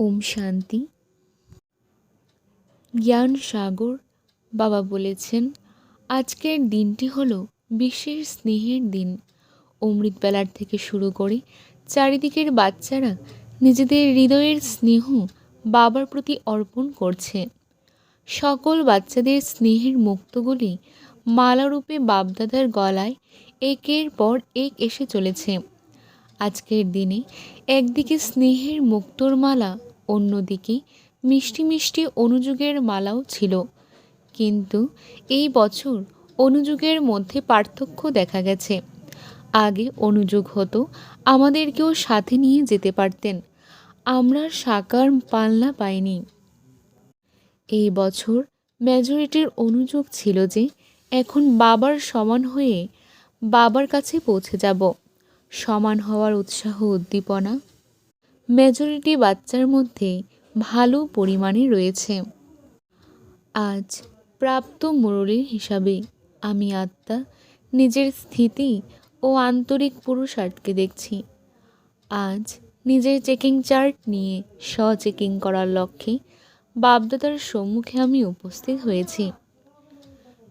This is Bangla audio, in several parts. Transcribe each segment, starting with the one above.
ওম শান্তি। জ্ঞান সাগর, বাবা বলেছেন, আজকের দিনটি হলো বিশেষ স্নেহের দিন। অমৃতবেলার থেকে শুরু করে চারিদিকের বাচ্চারা নিজেদের হৃদয়ের স্নেহ বাবার প্রতি অর্পণ করছে। সকল বাচ্চাদের স্নেহের মুক্তগুলি মালারূপে বাপদাদার গলায় একের পর এক এসে চলেছে। আজকের দিনে একদিকে স্নেহের মুক্তোর মালা অন্যদিকে মিষ্টি মিষ্টি অনুযোগের মালাও ছিল। কিন্তু এই বছর অনুযোগের মধ্যে পার্থক্য দেখা গেছে। আগে অনুযোগ হতো, আমাদেরকেও সাথে নিয়ে যেতে পারতেন। আমরা সাকার পাল্লা পাইনি। এই বছর মেজরিটির অনুযোগ ছিল যে, এখন বাবার সমান হয়ে বাবার কাছে পৌঁছে যাব। সমান হওয়ার উৎসাহ, উদ্দীপনা মেজরিটি বাচ্চার মধ্যে ভালো পরিমাণে রয়েছে। আজ প্রাপ্ত মুরলীর হিসাবে আমি আত্মা নিজের স্থিতি ও আন্তরিক পুরুষার্থকে দেখছি। আজ নিজের চেকিং চার্ট নিয়ে স্ব চেকিং করার লক্ষ্যে বাপদাদার সম্মুখে আমি উপস্থিত হয়েছি।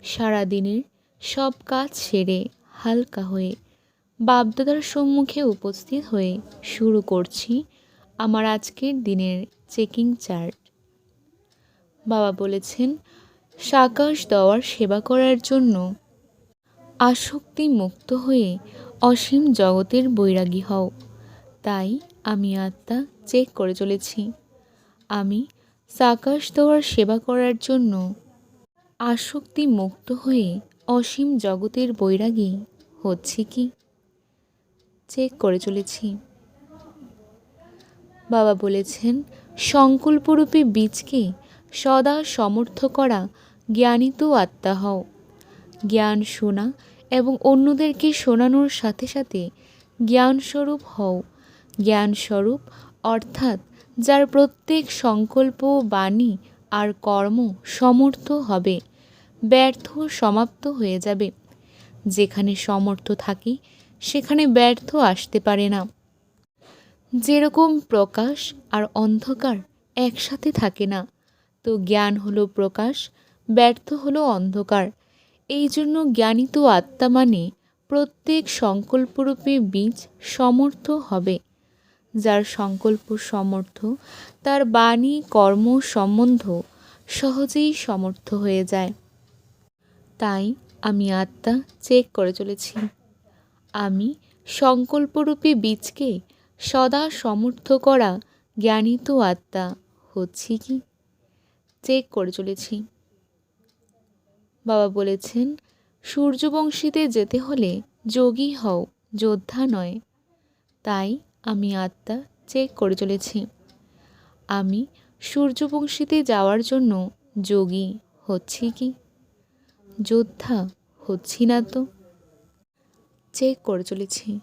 সারাদিনের সব কাজ সেরে হালকা হয়ে বাপদাদার সম্মুখে উপস্থিত হয়ে শুরু করছি আমার আজকের দিনের চেকিং চার্ট। বাবা বলেছেন, সাকাশ দেওয়ার সেবা করার জন্য আসক্তি মুক্ত হয়ে অসীম জগতের বৈরাগী হও। তাই আমি আত্মা চেক করে চলেছি। আমি সাকাশ দেওয়ার সেবা করার জন্য আসক্তি মুক্ত হয়ে অসীম জগতের বৈরাগী হচ্ছে কি? চেক করে চলেছি। বাবা বলেছেন, সংকল্পরূপী বীজকে সদা সমর্থ করা জ্ঞানিত আত্মা হও। জ্ঞান শোনা এবং অন্যদেরকে শোনানোর সাথে সাথে জ্ঞানস্বরূপ হও। জ্ঞানস্বরূপ অর্থাৎ যার প্রত্যেক সংকল্প, বাণী আর কর্ম সমর্থ হবে, ব্যর্থ সমাপ্ত হয়ে যাবে। যেখানে সমর্থ থাকে, সেখানে ব্যর্থ আসতে পারে না। যেরকম প্রকাশ আর অন্ধকার একসাথে থাকে না, তো জ্ঞান হলো প্রকাশ, ব্যর্থ হলো অন্ধকার। এই জন্য জ্ঞানিত আত্মা মানে প্রত্যেক সংকল্পরূপে বীজ সমর্থ হবে। যার সংকল্প সমর্থ, তার বাণী কর্ম সম্বন্ধ সহজেই সমর্থ হয়ে যায়। তাই আমি আত্মা চেক করে চলেছি। আমি সংকল্পরূপী বীজকে সদা সমর্থ করা জ্ঞানিত আত্মা হচ্ছি কি? চেক করে চলেছি। বাবা বলেছেন, সূর্যবংশীতে যেতে হলে যোগী হও, যোদ্ধা নয়। তাই আমি আত্মা চেক করে চলেছি। আমি সূর্যবংশীতে যাওয়ার জন্য যোগী হচ্ছি কি? যোদ্ধা হচ্ছি না তো? চেক করে চলেছি।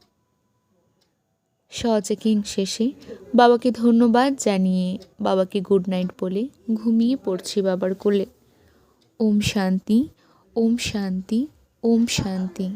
চেকিং শেষে বাবাকে ধন্যবাদ জানিয়ে বাবাকে গুড নাইট বলে ঘুমিয়ে পড়ছি বাবার কোলে। ওম শান্তি ওম শান্তি ওম শান্তি।